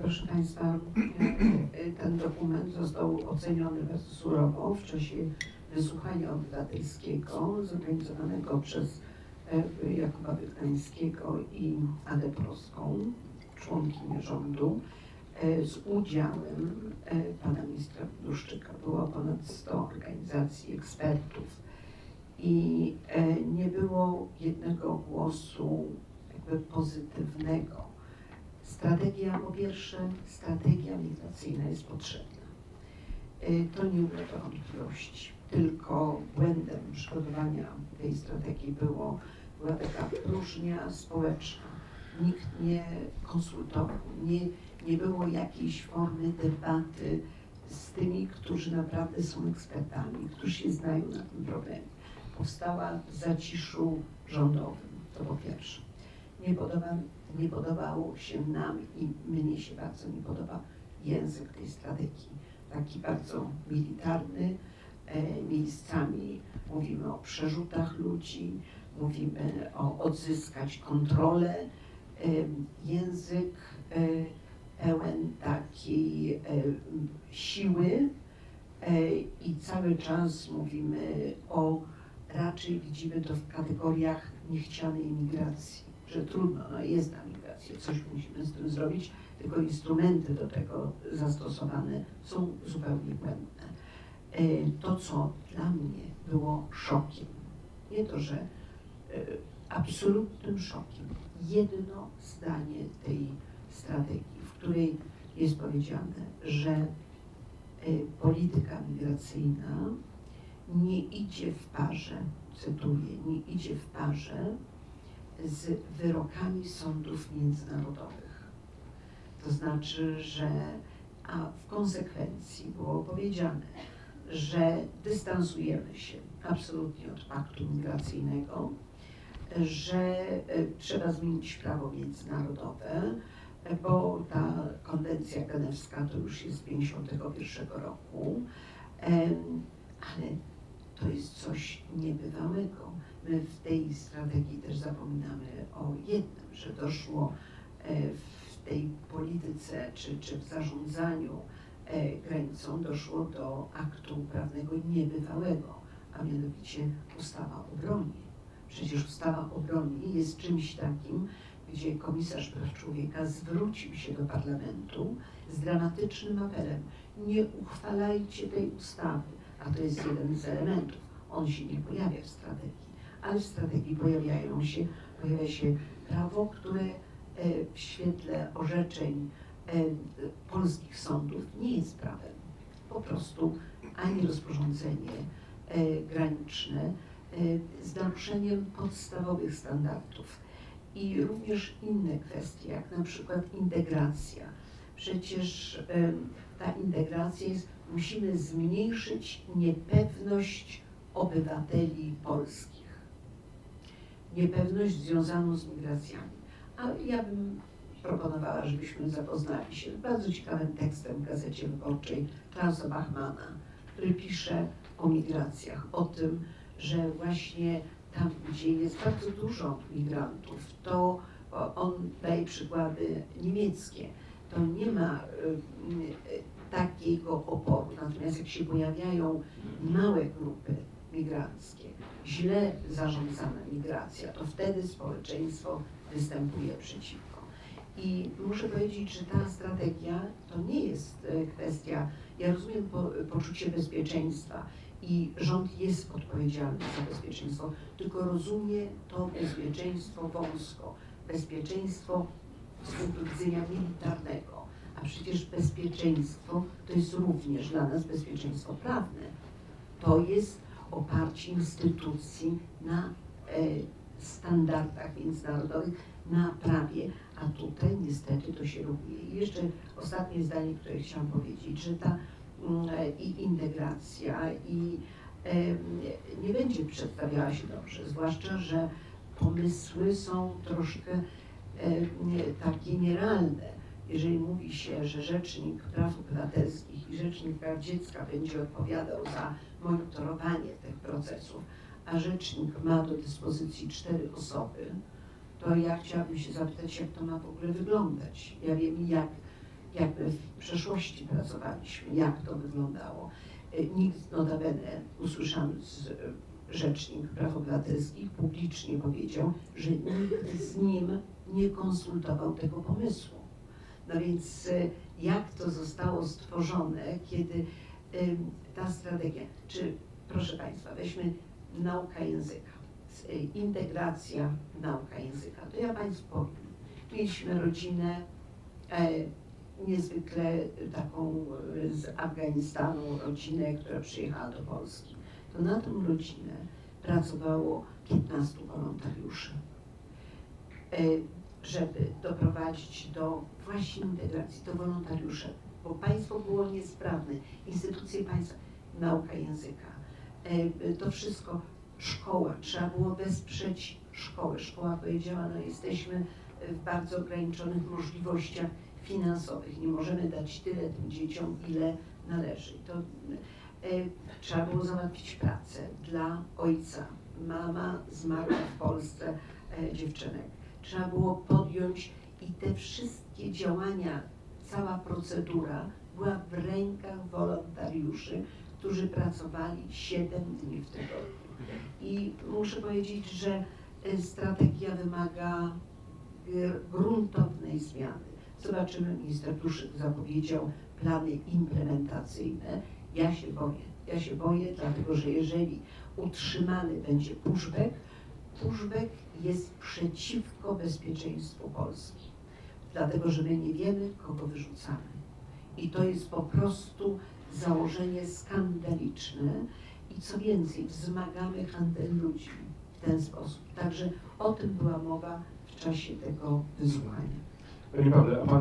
Proszę Państwa, e, ten dokument został oceniony bardzo surowo w czasie wysłuchania obywatelskiego zorganizowanego przez e, Jakuba Wyknańskiego i Adę Proską, członkinię rządu, e, z udziałem pana ministra Bluszczyka. Było ponad 100 organizacji, ekspertów i nie było jednego głosu jakby pozytywnego. Strategia, po pierwsze, strategia migracyjna jest potrzebna. Y, To nie ulega wątpliwości. Tylko błędem przygotowania tej strategii było, była taka próżnia społeczna. Nikt nie konsultował, nie, nie było jakiejś formy debaty z tymi, którzy naprawdę są ekspertami, którzy się znają na tym problemie. Powstała w zaciszu rządowym, to po pierwsze. Nie, podoba, nie podobało się nam i mnie się bardzo nie podoba język tej strategii. Taki bardzo militarny, e, miejscami mówimy o przerzutach ludzi, mówimy o odzyskać kontrolę. E, język e, pełen takiej e, siły e, i cały czas mówimy o, raczej widzimy to w kategoriach niechcianej migracji, że trudno, no jest ta migracja, coś musimy z tym zrobić, tylko instrumenty do tego zastosowane są zupełnie błędne. E, To, co dla mnie było szokiem, nie to, że e, absolutnym szokiem, jedno zdanie tej strategii, w której jest powiedziane, że e, polityka migracyjna nie idzie w parze, cytuję, nie idzie w parze z wyrokami sądów międzynarodowych. To znaczy, że a w konsekwencji było powiedziane, że dystansujemy się absolutnie od paktu migracyjnego, że e, trzeba zmienić prawo międzynarodowe, e, bo ta konwencja genewska to już jest z 1951 roku, ale to jest coś niebywałego. My w tej strategii też zapominamy o jednym, że doszło e, w tej polityce czy, czy w zarządzaniu e, granicą doszło do aktu prawnego niebywałego, a mianowicie ustawa o broni. Przecież ustawa o broni jest czymś takim, gdzie komisarz praw człowieka zwrócił się do parlamentu z dramatycznym apelem: nie uchwalajcie tej ustawy, a to jest jeden z elementów. On się nie pojawia w strategii, ale w strategii pojawiają się, pojawia się prawo, które e, w świetle orzeczeń e, polskich sądów nie jest prawem. Po prostu ani rozporządzenie e, graniczne z naruszeniem podstawowych standardów i również inne kwestie, jak na przykład integracja. Przecież ta integracja jest, musimy zmniejszyć niepewność obywateli polskich. Niepewność związaną z migracjami. A ja bym proponowała, żebyśmy zapoznali się z bardzo ciekawym tekstem w Gazecie Wyborczej Klausa Bachmana, który pisze o migracjach, o tym, że właśnie tam, gdzie jest bardzo dużo migrantów, to on daje przykłady niemieckie. To nie ma y, y, takiego oporu. Natomiast jak się pojawiają małe grupy migranckie, źle zarządzana migracja, to wtedy społeczeństwo występuje przeciwko. I muszę powiedzieć, że ta strategia to nie jest e, kwestia, ja rozumiem po, poczucie bezpieczeństwa i rząd jest odpowiedzialny za bezpieczeństwo, tylko rozumie to bezpieczeństwo wąsko, bezpieczeństwo z punktu widzenia militarnego, a przecież bezpieczeństwo to jest również dla nas bezpieczeństwo prawne. To jest oparcie instytucji na e, standardach międzynarodowych, na prawie, a tutaj niestety to się ruguje. I jeszcze ostatnie zdanie, które chciałam powiedzieć, że ta mm, e, i integracja i nie będzie przedstawiała się dobrze, zwłaszcza, że pomysły są troszkę takie nierealne. Jeżeli mówi się, że Rzecznik Praw Obywatelskich i Rzecznik Praw Dziecka będzie odpowiadał za monitorowanie tych procesów, a Rzecznik ma do dyspozycji cztery osoby, to ja chciałabym się zapytać, jak to ma w ogóle wyglądać. Ja wiem, jak, jak my w przeszłości pracowaliśmy, jak to wyglądało. E, Nikt notabene, usłyszałam z e, Rzecznik Praw Obywatelskich publicznie powiedział, że nikt z nim nie konsultował tego pomysłu. No więc e, jak to zostało stworzone, kiedy ta strategia, czy proszę Państwa, weźmy nauka języka, y, integracja nauka języka, to ja Państwu powiem, mieliśmy rodzinę e, niezwykle taką e, z Afganistanu, rodzinę, która przyjechała do Polski, to na tą rodzinę pracowało 15 wolontariuszy, e, żeby doprowadzić do właśnie integracji, to wolontariusze, bo państwo było niesprawne, instytucje państwa, nauka języka, e, to wszystko, szkoła, trzeba było wesprzeć szkołę. Szkoła powiedziała, no jesteśmy w bardzo ograniczonych możliwościach finansowych, nie możemy dać tyle tym dzieciom, ile należy. To e, trzeba było załatwić pracę dla ojca. Mama zmarła w Polsce e, dziewczynek. Trzeba było podjąć i te wszystkie działania, cała procedura była w rękach wolontariuszy, którzy pracowali 7 dni w tygodniu. I muszę powiedzieć, że e, strategia wymaga gr- gruntownej zmiany. Zobaczymy, minister Pluszyk zapowiedział plany implementacyjne. Ja się boję. Ja się boję, dlatego że jeżeli utrzymany będzie pushback, pushback jest przeciwko bezpieczeństwu Polski. Dlatego, że my nie wiemy, kogo wyrzucamy. I to jest po prostu założenie skandaliczne. I co więcej, wzmagamy handel ludźmi w ten sposób. Także o tym była mowa w czasie tego wysłuchania. Pawle, a Pan